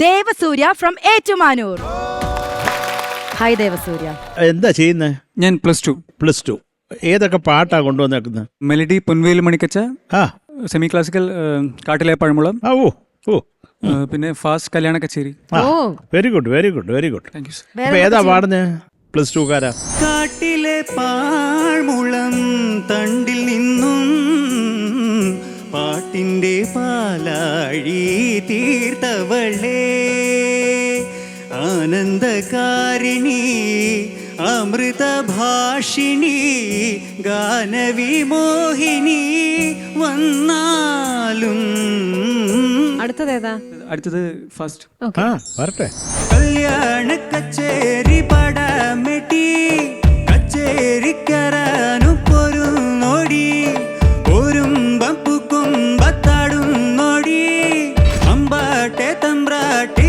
Devasurya from Ettumanoor. Hi Devasurya. എന്താ ചെയ്യുന്നത് ഞാൻ പ്ലസ് ടു പ്ലസ് ടു ഏതൊക്കെ പാട്ടാ കൊണ്ടുവന്നേക്കുന്നത്? മെലഡി പൊൻവേലി മണിക്കച്ച ആ. സെമി ക്ലാസിക്കൽ കാട്ടിലെ പഴമുളം ആ ഓ ഓ. ആ, പിന്നെ ഫാസ്റ്റ് കല്യാണ കച്ചേരി. ആ very good very good very good thank you sir അപ്പൊ ഏതാ പാടുന്നത് പ്ലസ് ടു കാട്ടിലെ പാഴ്മുളം തണ്ടിൽ പാലാഴി തീർത്തവളേ. ആനന്ദകാരിണി അമൃതഭാഷിണി ഗാനവിമോഹിനി വന്നാലും. അടുത്തതേതാ? അടുത്തത് ഫസ്റ്റ് ആ വരട്ടെ. കല്യാണ കച്ചേരി ತಮ್ರಾಟೆ ತಮ್ರಾಟೆ.